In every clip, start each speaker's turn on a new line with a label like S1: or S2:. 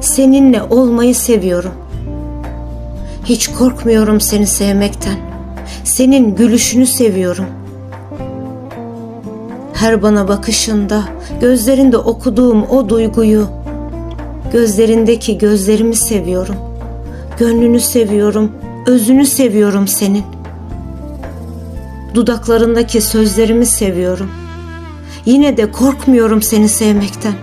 S1: seninle olmayı seviyorum. Hiç korkmuyorum seni sevmekten. Senin gülüşünü seviyorum. Her bana bakışında, gözlerinde okuduğum o duyguyu, gözlerindeki gözlerimi seviyorum. Gönlünü seviyorum, özünü seviyorum senin. Dudaklarındaki sözlerimi seviyorum. Yine de korkmuyorum seni sevmekten.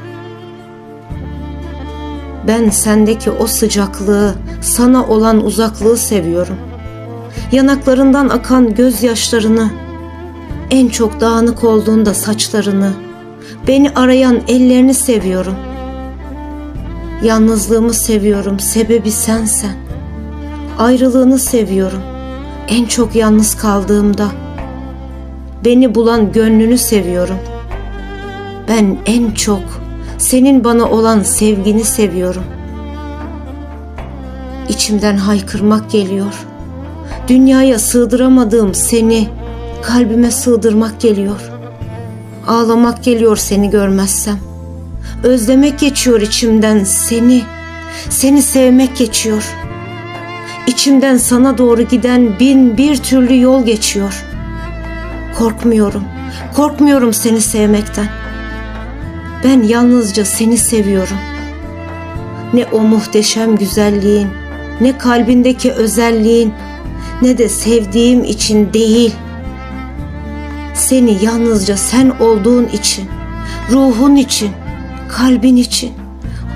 S1: Ben sendeki o sıcaklığı, sana olan uzaklığı seviyorum. Yanaklarından akan gözyaşlarını, en çok dağınık olduğunda saçlarını, beni arayan ellerini seviyorum. Yalnızlığımı seviyorum, sebebi sensen. Ayrılığını seviyorum, en çok yalnız kaldığımda. Beni bulan gönlünü seviyorum. Ben en çok senin bana olan sevgini seviyorum. İçimden haykırmak geliyor. Dünyaya sığdıramadığım seni kalbime sığdırmak geliyor. Ağlamak geliyor seni görmezsem. Özlemek geçiyor içimden seni. Seni sevmek geçiyor. İçimden sana doğru giden bin bir türlü yol geçiyor. Korkmuyorum. Korkmuyorum seni sevmekten. Ben yalnızca seni seviyorum. Ne o muhteşem güzelliğin, ne kalbindeki özelliğin, ne de sevdiğim için değil. Seni yalnızca sen olduğun için, ruhun için, kalbin için,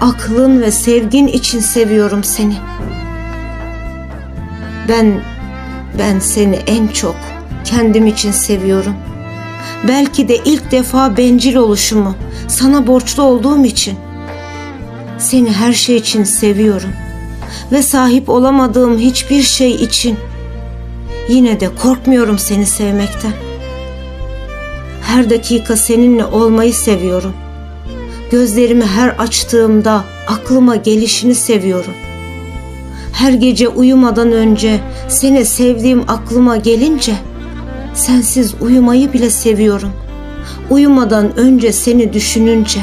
S1: aklın ve sevgin için seviyorum seni. Ben ben seni en çok kendim için seviyorum. Belki de ilk defa bencil oluşumu sana borçlu olduğum için. Seni her şey için seviyorum ve sahip olamadığım hiçbir şey için yine de korkmuyorum seni sevmekten. Her dakika seninle olmayı seviyorum. Gözlerimi her açtığımda aklıma gelişini seviyorum. Her gece uyumadan önce seni sevdiğim aklıma gelince sensiz uyumayı bile seviyorum. Uyumadan önce seni düşününce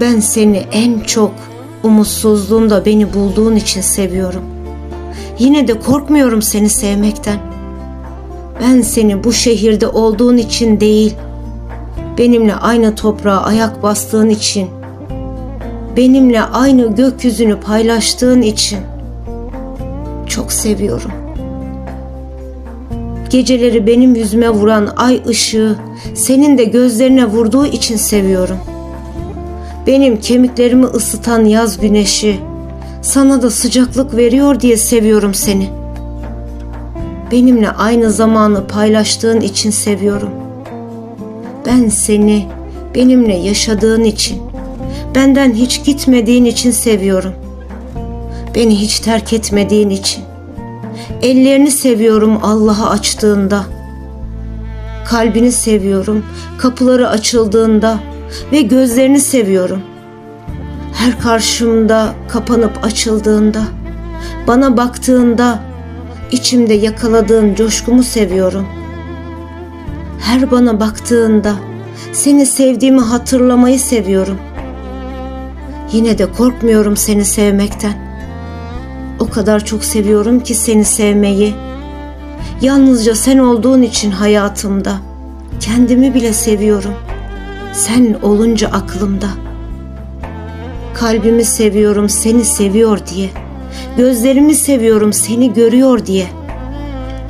S1: ben seni en çok umutsuzluğumda beni bulduğun için seviyorum. Yine de korkmuyorum seni sevmekten. Ben seni bu şehirde olduğun için değil, benimle aynı toprağa ayak bastığın için, benimle aynı gökyüzünü paylaştığın için çok seviyorum. Geceleri benim yüzüme vuran ay ışığı senin de gözlerine vurduğu için seviyorum. Benim kemiklerimi ısıtan yaz güneşi sana da sıcaklık veriyor diye seviyorum seni. Benimle aynı zamanı paylaştığın için seviyorum. Ben seni benimle yaşadığın için, benden hiç gitmediğin için seviyorum. Beni hiç terk etmediğin için. Ellerini seviyorum Allah'a açtığında. Kalbini seviyorum kapıları açıldığında ve gözlerini seviyorum. Her karşımda kapanıp açıldığında, bana baktığında içimde yakaladığın coşkumu seviyorum. Her bana baktığında seni sevdiğimi hatırlamayı seviyorum. Yine de korkmuyorum seni sevmekten. O kadar çok seviyorum ki seni sevmeyi. Yalnızca sen olduğun için hayatımda kendimi bile seviyorum. Sen olunca aklımda. Kalbimi seviyorum seni seviyor diye. Gözlerimi seviyorum seni görüyor diye.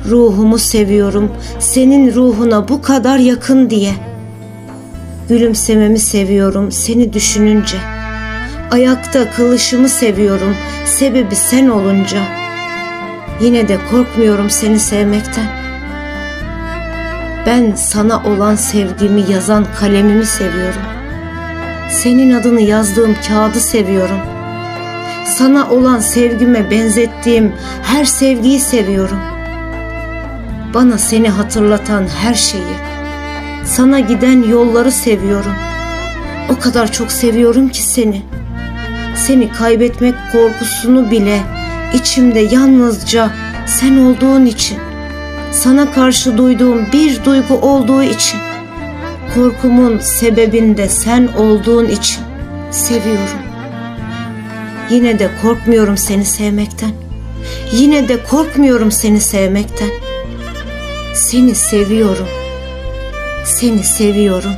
S1: Ruhumu seviyorum senin ruhuna bu kadar yakın diye. Gülümsememi seviyorum seni düşününce. Ayakta kılışımı seviyorum sebebi sen olunca. Yine de korkmuyorum seni sevmekten. Ben sana olan sevgimi yazan kalemimi seviyorum. Senin adını yazdığım kağıdı seviyorum. Sana olan sevgime benzettiğim her sevgiyi seviyorum. Bana seni hatırlatan her şeyi, sana giden yolları seviyorum. O kadar çok seviyorum ki seni. Seni kaybetmek korkusunu bile içimde yalnızca sen olduğun için, sana karşı duyduğum bir duygu olduğu için, korkumun sebebinde sen olduğun için seviyorum. Yine de korkmuyorum seni sevmekten. Yine de korkmuyorum seni sevmekten. Seni seviyorum. Seni seviyorum.